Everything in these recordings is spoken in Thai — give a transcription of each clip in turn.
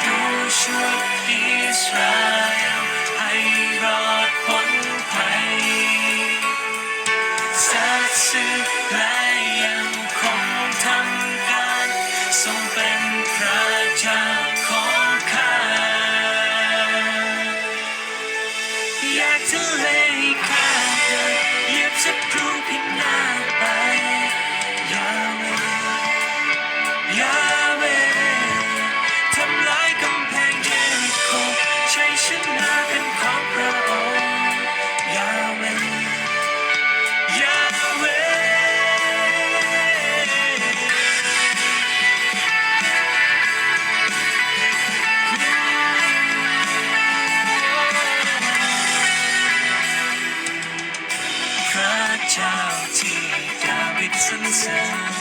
เจ้าผู้ ระเจ้า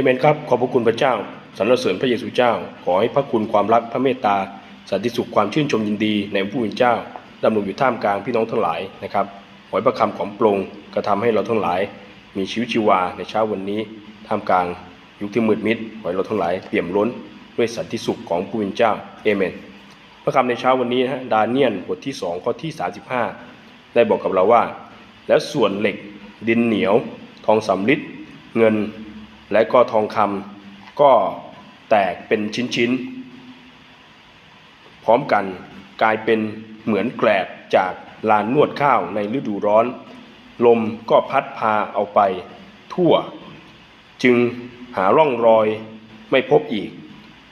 เอเมนครับ ขอบพระคุณพระเจ้าสรรเสริญพระเยซูเจ้า ขอให้พระคุณความรักพระเมตตาสันติสุขความชื่นชมยินดีในผู้เป็นเจ้าดำรงอยู่ท่ามกลางพี่น้องทั้งหลายนะครับขอให้พระคำของพระองค์กระทำให้เราทั้งหลาย มีชีวิตชีวาในเช้าวันนี้ ท่ามกลางยุคที่มืดมิดขอให้เราทั้งหลายเปี่ยมล้นด้วยสันติสุขของผู้เป็นเจ้าเอเมน พระคำในเช้าวันนี้นะฮะดาเนียนบทที่2ข้อที่ 35 ได้บอกกับเราว่า แล้วส่วนเหล็กดินเหนียว ทองสำริดเงิน และก็ทองคำก็แตกเป็นชิ้นๆ พร้อมกันกลายเป็นเหมือนแกลบจากลานนวดข้าวในฤดูร้อน ลมก็พัดพาเอาไปทั่ว จึงหาร่องรอยไม่พบอีก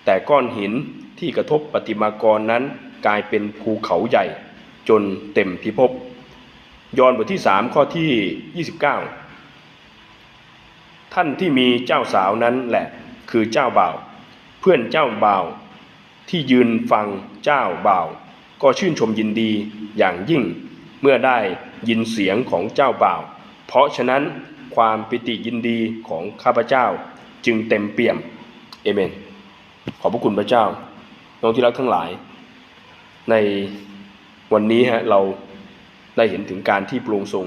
แต่ก้อนหินที่กระทบประติมากรนั้นกลายเป็นภูเขาใหญ่จนเต็มพิภพยอนบทที่ 3 ข้อที่ 29 ท่านที่มีเจ้าสาวนั้นแหละ คือเจ้าบ่าว เพื่อนเจ้าบ่าว ที่ยืนฟังเจ้าบ่าว ก็ชื่นชมยินดีอย่างยิ่ง เมื่อได้ยินเสียงของเจ้าบ่าว เพราะฉะนั้นความปิติยินดีของข้าพเจ้าจึงเต็มเปี่ยมเอเมน ขอบพระคุณพระเจ้า น้องที่รักทั้งหลาย ในวันนี้ฮะเราได้เห็นถึงการที่พระองค์ทรง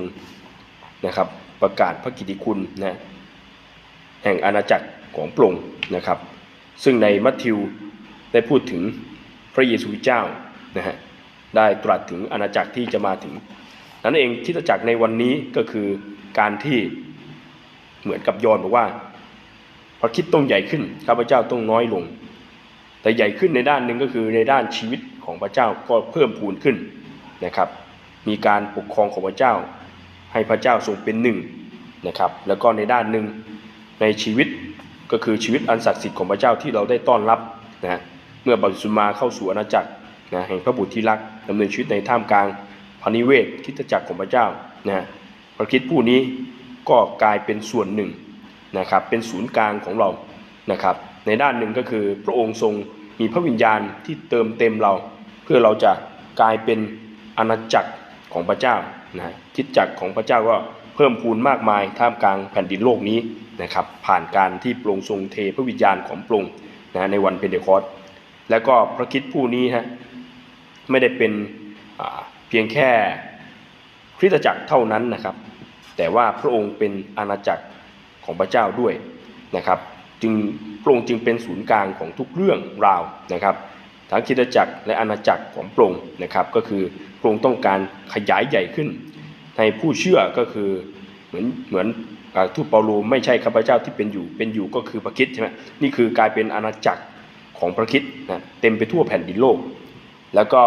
นะครับ ประกาศพระกิตติคุณนะ แห่งอาณาจักรของพระองค์นะครับ ซึ่งในมัทธิวได้พูดถึงพระเยซูเจ้านะฮะได้ตรัสถึงอาณาจักรที่จะมาถึง นั้นเองคริดจักรในวันนี้ก็คือการที่เหมือนกับยอนบอกว่า พระคิดต้องใหญ่ขึ้นข้าพเจ้าต้องน้อยลง แต่ใหญ่ขึ้นในด้านหนึ่งก็คือในด้านชีวิตของพระเจ้าก็เพิ่มพูนขึ้นนะครับ มีการปกครองของพระเจ้า ให้พระเจ้าทรงเป็นหนึ่งนะครับ แล้วก็ในด้านหนึ่ง ในชีวิตก็คือชีวิตอันศักดิ์สิทธิ์ของพระเจ้าที่เราได้ต้อนรับนะเมื่อบัพติศมาเข้าสู่อาณาจักรนะแห่งพระบุตรที่รักดำเนินชีวิตในท่ามกลางพานิเวศคิดจักรของพระเจ้านะพระคิดผู้นี้ก็กลายเป็นส่วนหนึ่งนะครับเป็นศูนย์กลางของเรานะครับ ในด้านหนึ่งก็คือพระองค์ทรงมีพระวิญญาณที่เติมเต็มเรา เพื่อเราจะกลายเป็นอาณาจักรของพระเจ้านะคิดจักรของพระเจ้าก็ พิ่มพูนมากมายท่ามกลางแผ่นดินโลกนี้นะครับผ่านการที่พรงทรงเทพระวิญญาณของพรงนะในวันเพนเทคอสแล้วก็พระคิดผู้นี้ฮะไม่ได้เป็นเพียงแค่คริสตจักรเท่านั้นนะครับ แต่ว่าพระองค์เป็นอาณาจักรของพระเจ้าด้วยนะครับจึงพระองค์จึงเป็นศูนย์กลางของทุกเรื่องราวนะครับทั้งคริสตจักรและอาณาจักรของพระองค์นะครับ ก็คือพระองค์ต้องการขยายใหญ่ขึ้น ในผู้เชื่อก็คือเหมือนเหมือนทูตเปาโลไม่ใช่ข้าพเจ้าที่เป็นอยู่ เป็นอยู่ก็คือพระคิดใช่ไหมนี่คือกลายเป็นอาณาจักรของพระคิดนะเต็มไปทั่วแผ่นดินโลก แล้วก็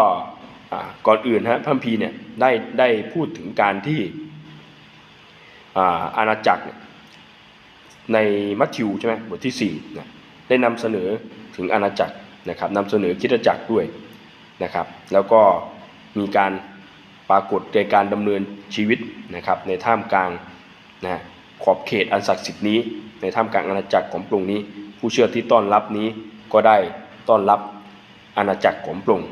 ก่อนอื่นฮะพระคัมภีเนี่ยได้ได้พูดถึงการที่อาณาจักรในมัทธิวใช่ไหมบทที่4นะได้นำเสนอถึงอาณาจักรนะครับนำเสนอคริสตจักรด้วยนะครับ แล้วก็มีการ ปรากฏในการดำเนินชีวิตนะครับในท่ามกลางนะขอบเขตอันศักดิ์สิทธิ์นี้ ในท่ามกลางอาณาจักรของพระองนี้ ผู้เชื่อที่ต้อนรับนี้ก็ได้ต้อนรับอาณาจักรของพระอง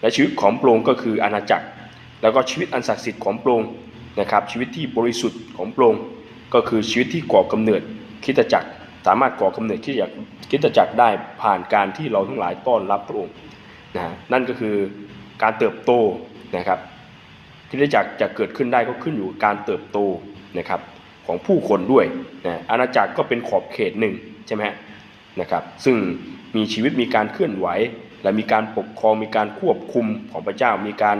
และชีวิตของพระองก็คืออาณาจักร แล้วก็ชีวิตอันศักดิ์สิทธิ์ของพระองนะครับชีวิตที่บริสุทธิ์ของพระองก็คือชีวิตที่ก่อกำเนิดคริสตจักรสามารถก่อกำเนิดคริสตจักรคริสตจักรได้ผ่านการที่เราทั้งหลายต้อนรับพระองค์นะฮะนั่นก็คือการเติบโตนะครับ คริสตจักจะเกิดขึ้นได้ก็ขึ้นอยู่กับการเติบโตนะครับของผู้คนด้วยนะอาณาจักรก็เป็นขอบเขตหนึ่งใช่ไหมนะครับซึ่งมีชีวิตมีการเคลื่อนไหว และมีการปกครองมีการควบคุมของพระเจ้า มีการ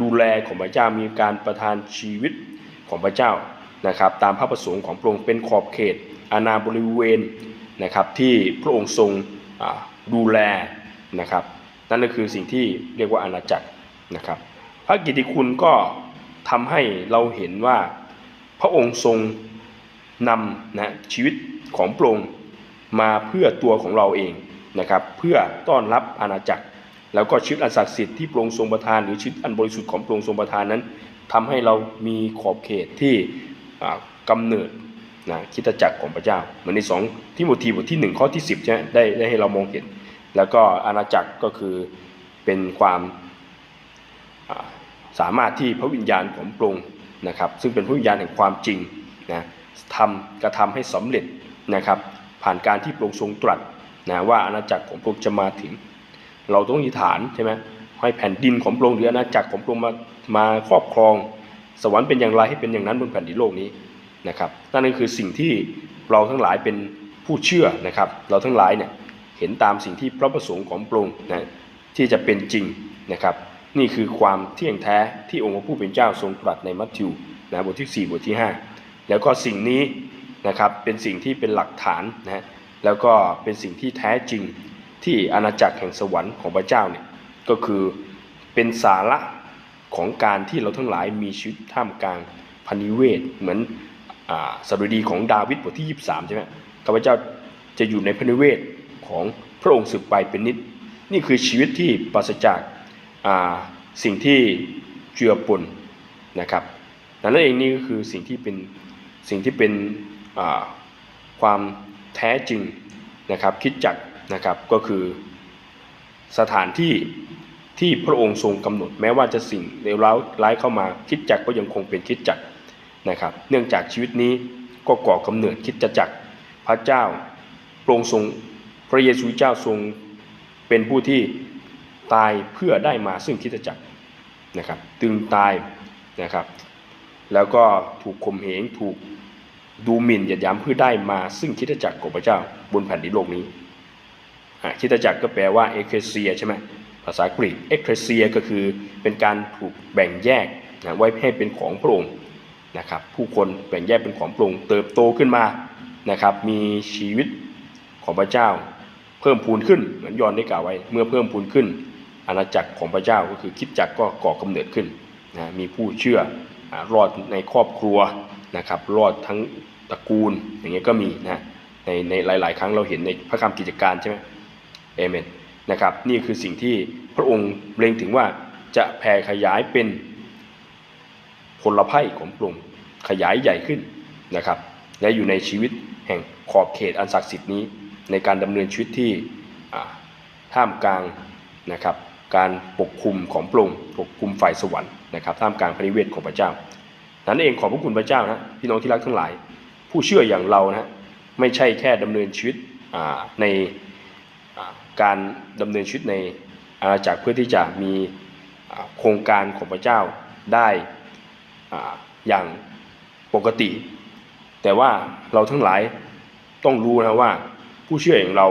ดูแลของพระเจ้า มีการประทานชีวิตของพระเจ้านะครับตามพระประสงค์ของพระองค์เป็นขอบเขต อาณาบริเวณนะครับที่พระองค์ทรงดูแลนะครับนั่นก็คือสิ่งที่เรียกว่าอาณาจักรนะครับ ระกิติคุณก็ทำให้เราเห็นว่าพระองค์ทรงนำนะชีวิตของพระองค์มาเพื่อตัวของเราเองนะครับเพื่อต้อนรับอาณาจักร แล้วก็ชีวิตอันศักดิ์สิทธิ์ที่พระองค์ทรงประทานหรือชีวิตอันบริสุทธิ์ของพระองค์ทรงประทานนั้นทำให้เรามีขอบเขตที่อ่าเนิดนะคิดจักรของพระเจ้า เหมือนในสองที่โมธีบทที่หนึ่งข้อที่สิบใช่ไหมได้ได้ให้เรามองเห็น แล้วก็อาณาจักรก็คือเป็นความ สามารถที่พระวิญญาณของพระองค์นะครับ ซึ่งเป็นพระวิญญาณแห่งความจริงนะทำกระทำให้สำเร็จนะครับ ผ่านการที่พระองค์ทรงตรัสนะว่าอาณาจักรของพระองค์จะมาถึง เราต้องอธิษฐานใช่ไหมให้แผ่นดินของพระองค์หรืออาณาจักรของพระองค์มามาครอบครอง สวรรค์เป็นอย่างไรให้เป็นอย่างนั้นบนแผ่นดินโลกนี้นะครับนั่นก็คือสิ่งที่เราทั้งหลายเป็นผู้เชื่อนะครับ เราทั้งหลายเนี่ยเห็นตามสิ่งที่พระประสงค์ของพระองค์นะที่จะเป็นจริงนะครับ นี่คือความเที่ยงแท้ที่องค์พระผู้เป็นเจ้าทรงตรัสในมัทธิวนะบทที่ 4 บทที่ 5 แล้วก็สิ่งนี้นะครับเป็นสิ่งที่เป็นหลักฐานนะฮะแล้วก็เป็นสิ่งที่แท้จริงที่อาณาจักรแห่งสวรรค์ของพระเจ้าเนี่ยก็คือเป็นสาระของการที่เราทั้งหลายมีชีวิตท่ามกลางพันิเวศเหมือนอ่าสดุดีของดาวิดบทที่ 23 ใช่ไหมข้าพเจ้าจะอยู่ในพันิเวศของพระองค์สืบไปเป็นนิด นี่คือชีวิตที่ปราศจาก สิ่งที่เจือปนนะครับนั่นเองนี่ก็คือสิ่งที่เป็นสิ่งที่เป็นความแท้จริงนะครับคิดจักนะครับก็คือสถานที่ที่พระองค์ทรงกำหนดแม้ว่าจะสิ่งเลวร้ายร้ายเข้ามาคิดจักก็ยังคงเป็นคิดจักนะครับเนื่องจากชีวิตนี้ก็ก่อกำเนิดคิดจักพระเจ้าพระองค์ทรงพระเยซูเจ้าทรงเป็นผู้ที่ ตายเพื่อได้มาซึ่งคิดจักรนะครับตึงตายนะครับ แล้วก็ถูกข่มเหงถูกดูหมิ่นหยียดยามเพื่อได้มาซึ่งคิดจักรของพระเจ้าบนแผ่นดินโลกนี้คิดจักรก็แปลว่าเอเคเซียใช่ไหมภาษากรีกเอเคเซียก็คือเป็นการถูกแบ่งแยกนะไว้ให้เป็นของพระองค์นะครับผู้คนแบ่งแยกเป็นของพระองค์เติบโตขึ้นมานะครับมีชีวิตของพระเจ้าเพิ่มพูนขึ้นเหมือนยอนได้กล่าวไว้ เมื่อเพิ่มพูนขึ้น อาณาจักรของพระเจ้าก็คือคิดจักรก็ก่อกำเนิดขึ้นนะมีผู้เชื่อรอดในครอบครัวนะครับรอดทั้งตระกูลอย่างเงี้ยก็มีนะในในหลาย ๆ ครั้งเราเห็นในพระคำกิจการใช่ไหมเอเมนนะครับนี่คือสิ่งที่พระองค์เล็งถึงว่าจะแผ่ขยายเป็นผลไพ่ของพระองค์ขยายใหญ่ขึ้นนะครับและอยู่ในชีวิตแห่งขอบเขตอันศักดิ์สิทธิ์นี้ ในการดำเนินชีวิตที่ท่ามกลางนะครับ การปกคุมของพระองค์ปกคุมฝ่ายสวรรค์นะครับท่ามกลางพระนิเวศของพระเจ้า นั้นเองขอพระคุณพระเจ้านะพี่น้องที่รักทั้งหลาย ผู้เชื่ออย่างเรานะไม่ใช่แค่ดำเนินชีวิตในการดำเนินชีวิตในอาณาจักรเพื่อที่จะมีโครงการของพระเจ้าได้ออย่างปกติ แต่ว่าเราทั้งหลายต้องรู้นะว่าผู้เชื่ออย่างเรา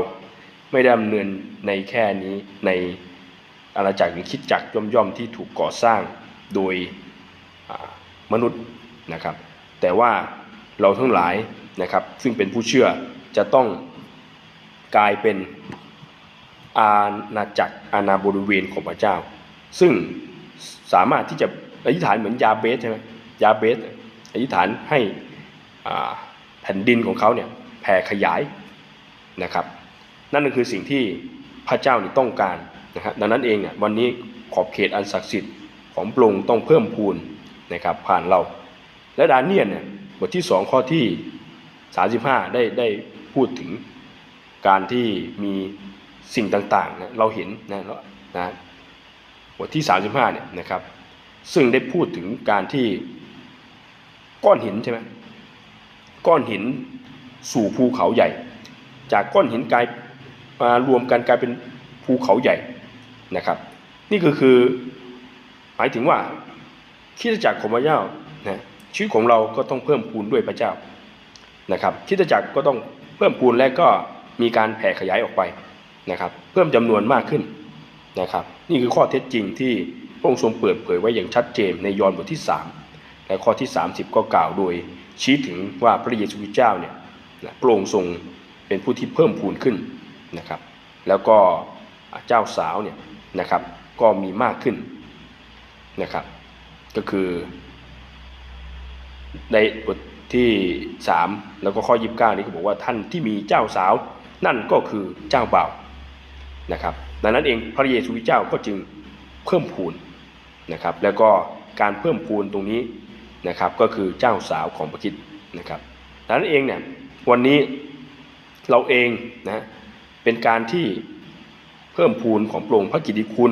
ไม่ได้ดำเนินในแค่นี้ใน อาณาจักรหรือคิดจักรย่อมๆที่ถูกก่อสร้างโดยมนุษย์นะครับ แต่ว่าเราทั้งหลายนะครับ ซึ่งเป็นผู้เชื่อจะต้องกลายเป็นอาณาจักรอาณาบริเวณของพระเจ้า ซึ่งสามารถที่จะอธิษฐานเหมือนยาเบสใช่ไหมยาเบสอธิษฐานให้แผ่นดินของเขาเนี่ยแผ่ขยายนะครับ นั่นก็คือสิ่งที่พระเจ้าต้องการ นะครับดังนั้นเองเนี่ยวันนี้ขอบเขตอันศักดิ์สิทธิ์ของพระองค์ต้องเพิ่มพูนนะครับผ่านเรา และดาเนียลเนี่ยบทที่สองข้อที่ 35 ได้ได้พูดถึงการที่มีสิ่งต่างๆนะเราเห็นนะแล้วนะบทที่ 35เนี่ยนะครับซึ่งได้พูดถึงการที่ก้อนหินใช่ไหมก้อนหินสู่ภูเขาใหญ่ จากก้อนหินกลายมารวมกันกลายเป็นภูเขาใหญ่ นะครับ นี่ก็คือหมายถึงว่าคิดจักรของพระเจ้านะชีวิตของเราก็ต้องเพิ่มพูนด้วยพระเจ้านะครับคิดจักรก็ต้องเพิ่มพูนและก็มีการแผ่ขยายออกไปนะครับ เพิ่มจำนวนมากขึ้นนะครับ นี่คือข้อเท็จจริงที่พระองค์ทรงเปิดเผยไว้อย่างชัดเจนในยอห์นบทที่ 3 และข้อที่ 30 ก็กล่าวโดยชี้ถึงว่าพระเยซูคริสต์เจ้าเนี่ยนะพระองค์ทรงเป็นผู้ที่เพิ่มพูนขึ้นนะครับ แล้วก็เจ้าสาวเนี่ย นะครับ ก็มีมากขึ้นนะครับ ก็คือ ในบทที่ 3 แล้วก็ข้อ 29 นี้ก็บอกว่าท่านที่มีเจ้าสาว นั่นก็คือเจ้าบ่าวนะครับดังนั้นเองพระเยซูวิเจ้าก็จึงเพิ่มพูนนะครับ แล้วก็การเพิ่มพูนตรงนี้นะครับก็คือเจ้าสาวของพระคิดนะครับดังนั้นเองเนี่ยวันนี้เราเองนะเป็นการที่ เพิ่มพูนของพระองค์พระกิตติคุณ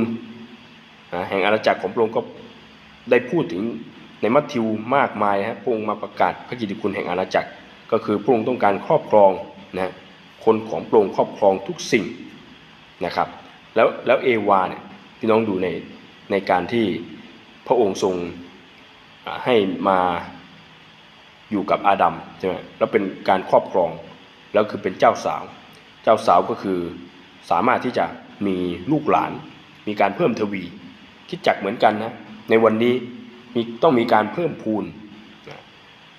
แห่งอาณาจักรของพระองค์ก็ได้พูดถึงในมัทธิวมากมายนะพระองค์มาประกาศพระกิตติคุณแห่งอาณาจักร ก็คือพระองค์ต้องการครอบครองนะคนของพระองค์ครอบครองทุกสิ่งนะครับแล้วแล้วเอวาเนี่ยพี่น้องดูในในการที่พระองค์ทรงให้มาอยู่กับอาดัมใช่ไหมแล้วเป็นการครอบครองแล้วคือเป็นเจ้าสาว เจ้าสาวก็คือสามารถที่จะ มีลูกหลาน มีการเพิ่มทวี คิดจักเหมือนกันนะ ในวันนี้มีต้องมีการเพิ่มพูน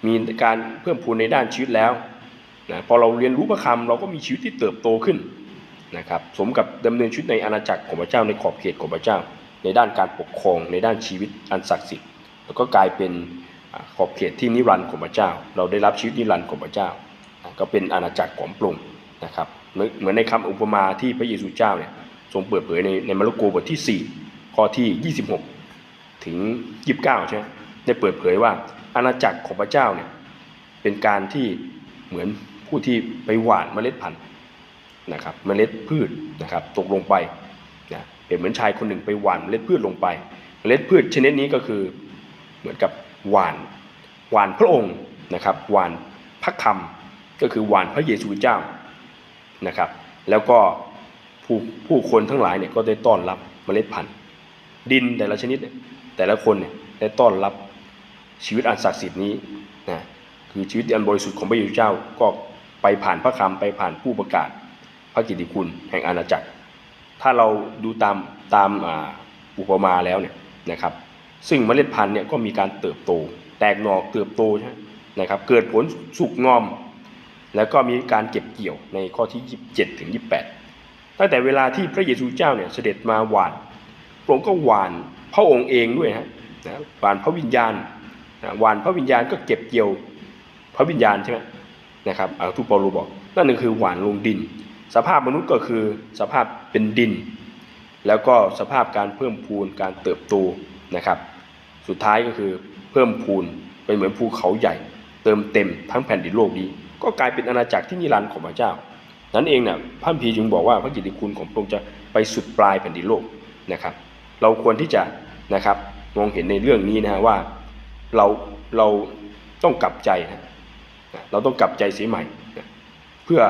มีการเพิ่มพูนในด้านชีวิตแล้วนะพอเราเรียนรู้พระคำเราก็มีชีวิตที่เติบโตขึ้นนะครับสมกับดำเนินชีวิตในอาณาจักรของพระเจ้าในขอบเขตของพระเจ้า ในด้านการปกครองในด้านชีวิตอันศักดิ์สิทธิ์แล้วก็กลายเป็นขอบเขตที่นิรันดร์ของพระเจ้า เราได้รับชีวิตนิรันดร์ของพระเจ้า ก็เป็นอาณาจักรของพระองนะครับเหมือนเหมือนในคำอุปมาที่พระเยซูเจ้าเนี่ย ทรงเปิดเผยในในมาระโกบทที่ 4 ข้อที่ 26 ถึง 29 ใช่ไหมได้เปิดเผยว่าอาณาจักรของพระเจ้าเนี่ยเป็นการที่เหมือนผู้ที่ไปหว่านเมล็ดพันธุ์นะครับเมล็ดพืชนะครับตกลงไปนะเป็นเหมือนชายคนหนึ่งไปหว่านเมล็ดพืชลงไป เมล็ดพืชชนิดนี้ก็คือเหมือนกับหว่านหว่านพระองค์นะครับหว่านพระคำก็คือหว่านพระเยซูเจ้านะครับ แล้วก็ ผู้ผู้คนทั้งหลายเนี่ยก็ได้ต้อนรับเมล็ดพันธุ์ ดินแต่ละชนิดเนี่ยแต่ละคนเนี่ยได้ต้อนรับชีวิตอันศักดิ์สิทธิ์นี้นะคือชีวิตอันบริสุทธิ์ของพระเยซูเจ้าก็ไปผ่านพระคำไปผ่านผู้ประกาศ พระกิตติคุณแห่งอาณาจักร ถ้าเราดูตามตามอุปมาแล้วเนี่ยนะครับ ซึ่งเมล็ดพันธุ์เนี่ยก็มีการเติบโต แตกหน่อเติบโตใช่นะครับ เกิดผลสุกงอม แล้วก็มีการเก็บเกี่ยวในข้อที่ 27ถึง28 ตั้งแต่เวลาที่พระเยซูเจ้าเนี่ยเสด็จมาหวานพระองค์ก็หวานพระองค์เองด้วยฮะนะหวานพระวิญญาณนะหวานพระวิญญาณก็เก็บเกี่ยวพระวิญญาณใช่ไหมนะครับอาทุปเปาโลบอกนั่นคือหวานลงดิน สภาพมนุษย์ก็คือสภาพเป็นดิน แล้วก็สภาพการเพิ่มพูนการเติบโตนะครับ สุดท้ายก็คือเพิ่มพูนเป็นเหมือนภูเขาใหญ่ เติมเต็มทั้งแผ่นดินโลกนี้ ก็กลายเป็นอาณาจักรที่นิรันดร์ของพระเจ้า นั้นเองเนี่ยพระคัมภีจึงบอกว่าพระกิตติคุณของพระองค์จะไปสุดปลายแผ่นดินโลกนะครับ เราควรที่จะนะครับมองเห็นในเรื่องนี้นะฮะว่าเราเราต้องกลับใจนะเราต้องกลับใจเสียใหม่นะเพื่อ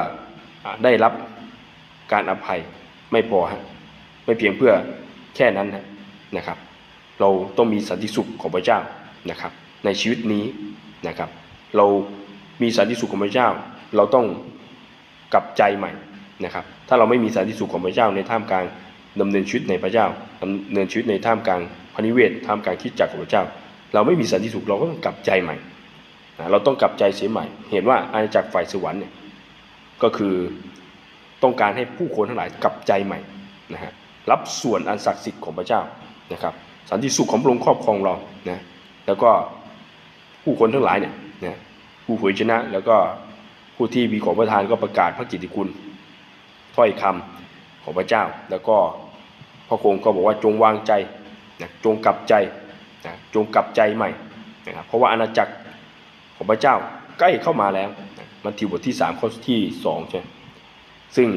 อได้รับการอภัยไม่พอฮะไม่เพียงเพื่อแค่นั้นนะนะครับ เราต้องมีสันติสุขของพระเจ้านะครับ ในชีวิตนี้นะครับ เรามีสันติสุขของพระเจ้า เราต้อง กับใจใหม่นะครับ ถ้าเราไม่มีสันติสุขของพระเจ้าในท่ามกลางดำเนินชีวิตในพระเจ้าดำเนินชีวิตในท่ามกลางพระนิเวศท่ามกลางคิดจักรของพระเจ้า เราไม่มีสันติสุขเราก็ต้องกลับใจใหม่นะเราต้องกลับใจเสียใหม่ เห็นว่าอาณาจักรฝ่ายสวรรค์เนี่ยก็คือต้องการให้ผู้คนทั้งหลายกลับใจใหม่นะฮะรับส่วนอันศักดิ์สิทธิ์ของพระเจ้านะครับ สันติสุขของพระองค์ครอบครองเรานะแล้วก็ผู้คนทั้งหลายเนี่ยนะผู้เผยชนะแล้วก็ ผู้ที่มีของประทานก็ประกาศพระกิตติคุณถ้อยคำของพระเจ้า แล้วก็พระองก็บอกว่าจงวางใจนะจงกลับใจนะจงกลับใจใหม่นะครับเพราะว่าอาณาจักรของพระเจ้าใกล้เข้ามาแล้วนะมันทิวบทที่3ข้อที่2ใช่ซึ่ง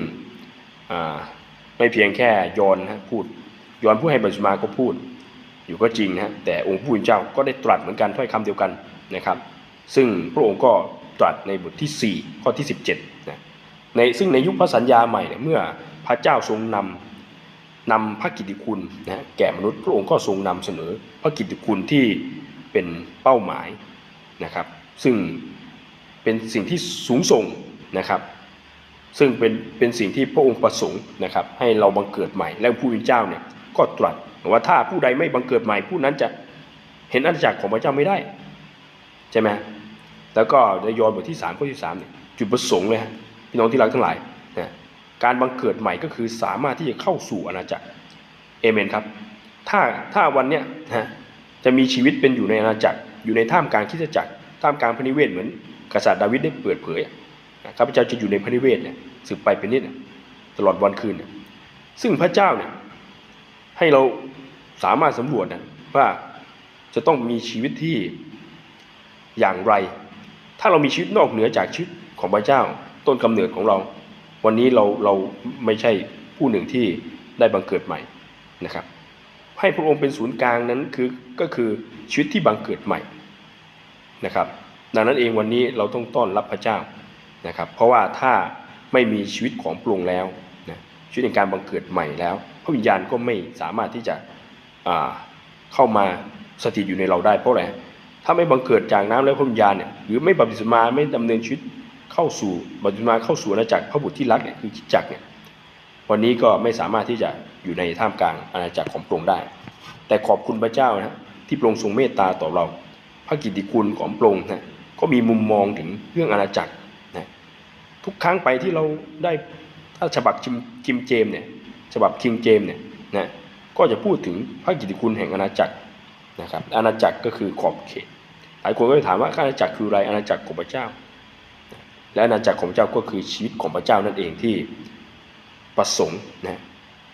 ไม่เพียงแค่ยอนนะพูดยอนผู้ให้บัญชมาก็พูด อยู่ก็จริงนะแต่องค์ผู้เป็นเจ้าก็ได้ตรัสเหมือนกันถ้อยคำเดียวกันนะครับ ซึ่งพระองค์ก็ ตรัสในบทที่ 4 ข้อที่ 17นะในซึ่งในยุคพระสัญญาใหม่เนี่ยเมื่อพระเจ้าทรงนำนำพระกิตติคุณนะแก่มนุษย์พระองค์ก็ทรงนำเสนอพระกิตติคุณที่เป็นเป้าหมายนะครับ ซึ่งเป็นสิ่งที่สูงส่งนะครับ ซึ่งเป็นเป็นสิ่งที่พระองค์ประสงค์นะครับ ให้เราบังเกิดใหม่และผู้เป็นเจ้าเนี่ยก็ตรัสว่าถ้าผู้ใดไม่บังเกิดใหม่ผู้นั้นจะเห็นอาณาจักรของพระเจ้าไม่ได้ใช่ไหม แล้วก็ในยอห์นบทที่3ข้อที่3เนี่ยจุดประสงค์เลยฮะพี่น้องที่รักทั้งหลายนะการบังเกิดใหม่ก็คือสามารถที่จะเข้าสู่อาณาจักรเอเมนครับ ถ้าถ้าวันเนี้ยนะจะมีชีวิตเป็นอยู่ในอาณาจักร อยู่ในท่ามกลางคริสตจักร ท่ามกลางพระนิเวศเหมือนกษัตริย์ดาวิดได้เปิดเผยอะนะข้าพเจ้าจะอยู่ในพระนิเวศเนี่ยสืบไปเป็นนิดตลอดวันคืนน่ะซึ่งพระเจ้าเนี่ยให้เราสามารถสำรวจนะว่าจะต้องมีชีวิตที่อย่างไร ถ้าเรามีชีวิตนอกเหนือจากชีวิตของพระเจ้า ต้นกำเนิดของเรา วันนี้เราเราไม่ใช่ผู้หนึ่งที่ได้บังเกิดใหม่นะครับ ให้พระองค์เป็นศูนย์กลางนั้นคือก็คือชีวิตที่บังเกิดใหม่นะครับ ดังนั้นเองวันนี้เราต้องต้อนรับพระเจ้านะครับ เพราะว่าถ้าไม่มีชีวิตของพระองค์แล้วนะชีวิตในการบังเกิดใหม่แล้ว พระวิญญาณก็ไม่สามารถที่จะเข้ามาสถิตอยู่ในเราได้เพราะอะไร ถ้าไม่บังเกิดจากน้ำและพระวิญญาณเนี่ยหรือไม่บัพติศมาไม่ดำเนินชีวิตเข้าสู่บัพติศมาเข้าสู่อาณาจักรพระบุตรที่รักเนี่ยคือคิดจักเนี่ยวันนี้ก็ไม่สามารถที่จะอยู่ในท่ามกลางอาณาจักรของพระองค์ได้ แต่ขอบคุณพระเจ้านะที่พระองค์ทรงเมตตาต่อเรา พระกิตติคุณของพระองค์นะก็มีมุมมองถึงเรื่องอาณาจักรนะทุกครั้งไปที่เราได้ถ้าฉบับคิมคิมเจมเนี่ยฉบับคิงเจมเนี่ยนะก็จะพูดถึงพระกิตติคุณแห่งอาณาจักร นะครับอาณาจักรก็คือขอบเขตหลายคนก็จะถามว่าอาณาจักรคืออะไรอาณาจักรของพระเจ้า และอาณาจักรของพระเจ้าก็คือชีวิตของพระเจ้านั่นเองที่ประสงค์นะ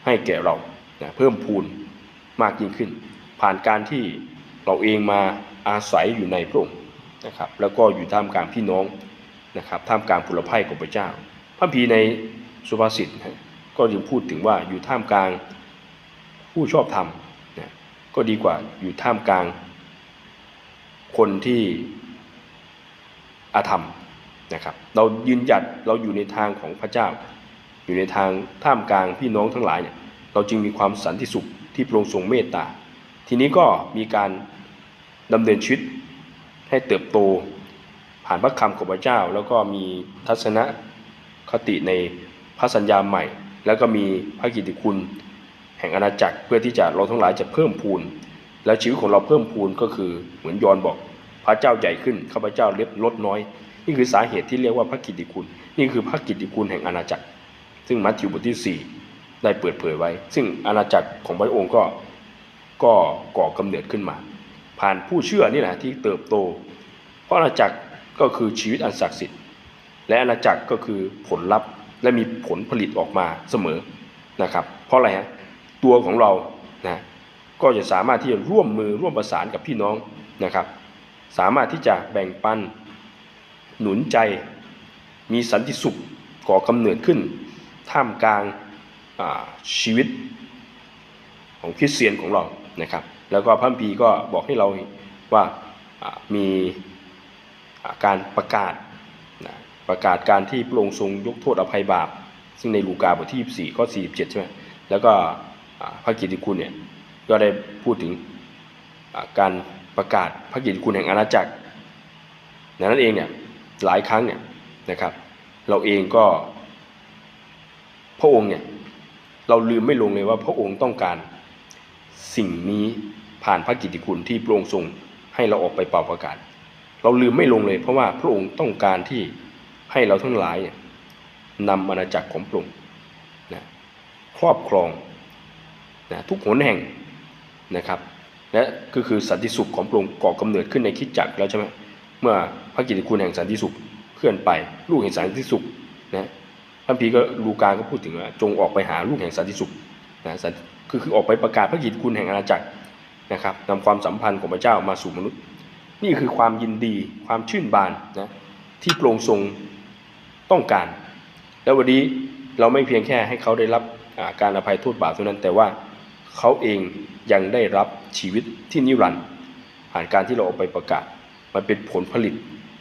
ให้แก่เรานะเพิ่มพูนมากยิ่งขึ้น ผ่านการที่เราเองมาอาศัยอยู่ในพระองค์นะครับแล้วก็อยู่ท่ามกลางพี่น้องนะครับท่ามกลางผลภัยของพระเจ้า พระพีในสุภาษิตนะก็ยังพูดถึงว่าอยู่ท่ามกลางผู้ชอบธรรม ก็ดีกว่าอยู่ท่ามกลาง คนที่อาธรรมนะครับ เรายืนหยัดเราอยู่ในทางของพระเจ้า อยู่ในทางท่ามกลางพี่น้องทั้งหลายเนี่ยเราจึงมีความสันติสุขที่พระองค์ทรงเมตตา ทีนี้ก็มีการดำเนินชีวิตให้เติบโตผ่านพระคำของพระเจ้า แล้วก็มีทัศนคติในพระสัญญาใหม่ แล้วก็มีพระกิตติคุณ แห่งอาณาจักรเพื่อที่จะเราทั้งหลายจะเพิ่มพูน แล้วชีวิตของเราเพิ่มพูนก็คือเหมือนยอนบอก พระเจ้าใหญ่ขึ้นข้าพเจ้าเล็บลดน้อย นี่คือสาเหตุที่เรียกว่าพระกิตติคุณ นี่คือพระกิตติคุณแห่งอาณาจักร ซึ่งมัทธิวบทที่ 4 ได้เปิดเผยไว้ ซึ่งอาณาจักรของพระองค์ก็ก็ก่อกำเนิดขึ้นมา ผ่านผู้เชื่อนี่แหละที่เติบโต เพราะอาณาจักรก็คือชีวิตอันศักดิ์สิทธิ์ และอาณาจักรก็คือผลลัพธ์และมีผลผลิตออกมาเสมอนะครับ เพราะอะไรฮะ ตัวของเรานะก็จะสามารถที่จะร่วมมือร่วมประสานกับพี่น้องนะครับ สามารถที่จะแบ่งปัน หนุนใจ มีสันติสุขก่อกำเนิดขึ้น ท่ามกลางาชีวิตของคริสเตียนของเรานะครับ แล้วก็พระคัมภีร์ก็บอกให้เราว่าอ่ามีการประกาศนะประกาศการที่พระองค์ทรงยกโทษอภัยบาป ซึ่งในลูกาบทที่ 24 ข้อ 47 ใช่ไหมแล้วก็ พระกิตติคุณเนี่ยก็ได้พูดถึงการประกาศพระกิตติคุณแห่งอาณาจักรดังนั้นเองเนี่ยหลายครั้งเนี่ยนะครับ เราเองก็ พระองค์เนี่ยเราลืมไม่ลงเลยว่าพระองค์ต้องการสิ่งนี้ผ่านพระกิตติคุณที่พระองค์ทรงให้เราออกไปเป่าประกาศ เราลืมไม่ลงเลยเพราะว่าพระองค์ต้องการที่ให้เราทั้งหลายเนี่ยนำอาณาจักรของพระองค์นะครอบครอง นะทุกหนแห่งนะครับและก็คือสันติสุขของพระองค์ก่อกำเนิดขึ้นในคิดจักรแล้วใช่ไหมเมื่อพระกิตติคุณแห่งสันติสุขเคลื่อนไป ลูกแห่งสันติสุขนะพระพีก็ลูกาก็พูดถึงว่าจงออกไปหาลูกแห่งสันติสุขนะสันคือคือออกไปประกาศพระกิตติคุณแห่งอาณาจักรนะครับนำความสัมพันธ์ของพระเจ้ามาสู่มนุษย์ นี่คือความยินดีความชื่นบานนะที่โปรงทรงต้องการ แล้ววันนี้เราไม่เพียงแค่ให้เขาได้รับาการอภัยโทษบาปเท่านั้นแต่ว่า เขาเองยังได้รับชีวิตที่นิรันดร์ผ่านการที่เราออกไปประกาศ มันเป็นผลผลิต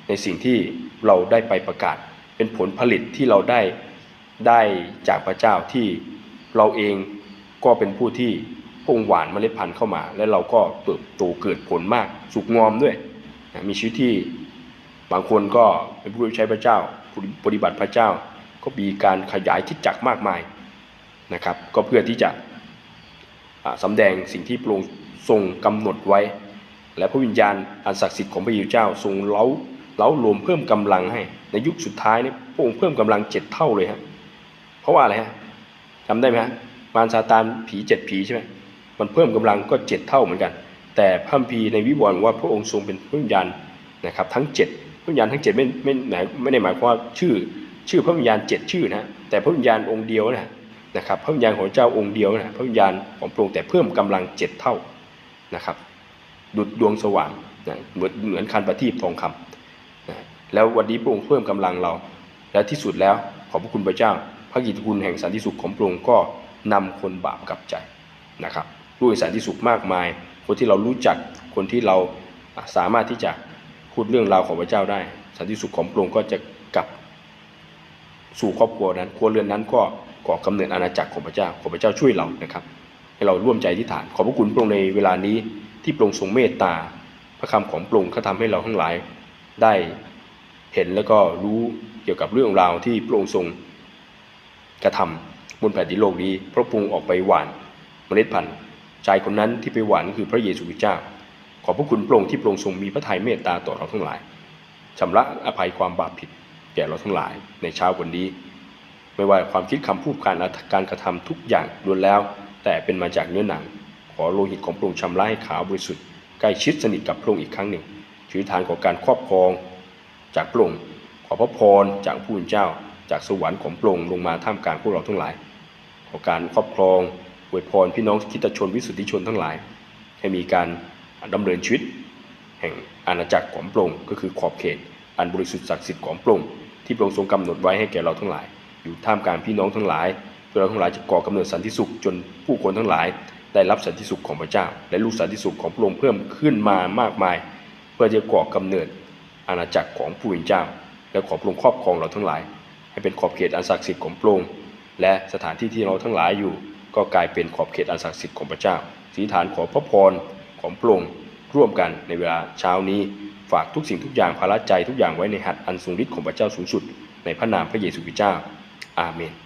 ในสิ่งที่เราได้ไปประกาศ เป็นผลผลิตที่เราได้ได้จากพระเจ้าที่เราเองก็เป็นผู้ที่พงหวานเมล็ดพันธุ์เข้ามา และเราก็เติบโตเกิดผลมาก สุกงอมด้วยนะมีชีวิตที่บางคนก็เป็นผู้ใช้พระเจ้าปฏิบัติพระเจ้า ก็มีการขยายคิดจักรมากมายนะครับ ก็เพื่อที่จะ สำแดงสิ่งที่พระองค์ทรงกำหนดไว้ และพระวิญญาณอันศักดิ์สิทธิ์ของพระเยซูเจ้าทรงเล้าเล้ารวมเพิ่มกำลังให้ ในยุคสุดท้ายนี่พระองค์เพิ่มกำลังเจ็ดเท่าเลยฮะเพราะว่าอะไรฮะจำได้ไหมฮะมารซาตานผีเจ็ดผีใช่ไหมมันเพิ่มกำลังก็เจ็ดเท่าเหมือนกัน แต่พระคัมภีในวิวรณ์ว่าพระองค์ทรงเป็นพระวิญญาณนะครับทั้งเจ็ดพระวิญญาณทั้งเจ็ดไม่ไม่หมายไม่ได้หมายความว่าชื่อชื่อพระวิญญาณเจ็ดชื่อนะฮะแต่พระวิญญาณองค์เดียวนะ นะครับพระวิญญาณของเจ้าองค์เดียวนะพระวิญญาณของพระองค์แต่เพิ่มกำลังเจ็ดเท่านะครับดุดดวงสว่างนะเหมือนเหมือนคันประทีปทองคำนะแล้ววันนี้พระองค์เพิ่มกำลังเรา และที่สุดแล้วขอบพระคุณพระเจ้า พระกิตติคุณแห่งสันติสุขของพระองค์ก็นำคนบาปกลับใจนะครับด้วยสันติสุขมากมาย คนที่เรารู้จักคนที่เราสามารถที่จะพูดเรื่องราวของพระเจ้าได้ สันติสุขของพระองค์ก็จะกลับสู่ครอบครัวนั้นครัวเรือนนั้นก็ ก่อกำเนิดอาณาจักรของพระเจ้า ขอพระเจ้าช่วยเรานะครับ ให้เราร่วมใจที่ฐาน ขอบพระคุณพระองค์ในเวลานี้ที่พระองค์ทรงเมตตา พระคำของพระองค์เขาทำให้เราทั้งหลายได้เห็นแล้วก็รู้เกี่ยวกับเรื่องราวที่พระองค์ทรงกระทำบนแผ่นดินโลกนี้ พระองค์ออกไปหวานเมล็ดพันธุ์ชายคนนั้นที่ไปหวานคือพระเยซูคริสต์เจ้า ขอบพระคุณพระองค์ที่พระองค์ทรงมีพระทัยเมตตาต่อเราทั้งหลายชำระอภัยความบาปผิดแก่เราทั้งหลายในเช้าวันนี้ ไม่ว่าความคิดคำพูดการการกระทำทุกอย่างล้วนแล้ว แต่เป็นมาจากเนื้อหนัง ขอโลหิตของพระองค์ชำระให้ขาวบริสุทธิ์ใกล้ชิดสนิทกับพระองค์อีกครั้งหนึ่งชีวิตฐานของการครอบครองจากพระองค์ขอพระพรจากผู้เป็นเจ้า จากสวรรค์ของพระองค์ลงมาท่ามกลางพวกเราทั้งหลาย ขอการครอบครองอวยพรพี่น้องคิตชนวิสุทธิชนทั้งหลาย ให้มีการดำเนินชีวิต แห่งอาณาจักรของพระองค์ก็คือขอบเขต อันบริสุทธิ์ศักดิ์สิทธิ์ของพระองค์ที่พระองค์ทรงกำหนดไว้ให้แก่เราทั้งหลาย อยู่ท่ามกลางพี่น้องทั้งหลายเพื่อเราทั้งหลายจะก่อกำเนิดสันติสุขจนผู้คนทั้งหลาย ได้รับสันติสุขของพระเจ้า และลูกสันติสุขของพระองค์เพิ่มขึ้นมามากมาย เพื่อจะก่อกำเนิดอาณาจักรของผู้เป็นเจ้า และขอพระองค์ครอบครองเราทั้งหลาย ให้เป็นขอบเขตอันศักดิ์สิทธิ์ของพระองค์และสถานที่ที่เราทั้งหลายอยู่ ก็กลายเป็นขอบเขตอันศักดิ์สิทธิ์ของพระเจ้าสีฐานขอพระพรของพระองค์ร่วมกันในเวลาเช้านี้ฝากทุกสิ่งทุกอย่างภาระใจทุกอย่างไว้ในหัตถ์อันทรงฤทธิ์ของพระเจ้าสูงสุด ในพระนามพระเยซูคริสต์เจ้า อาเมน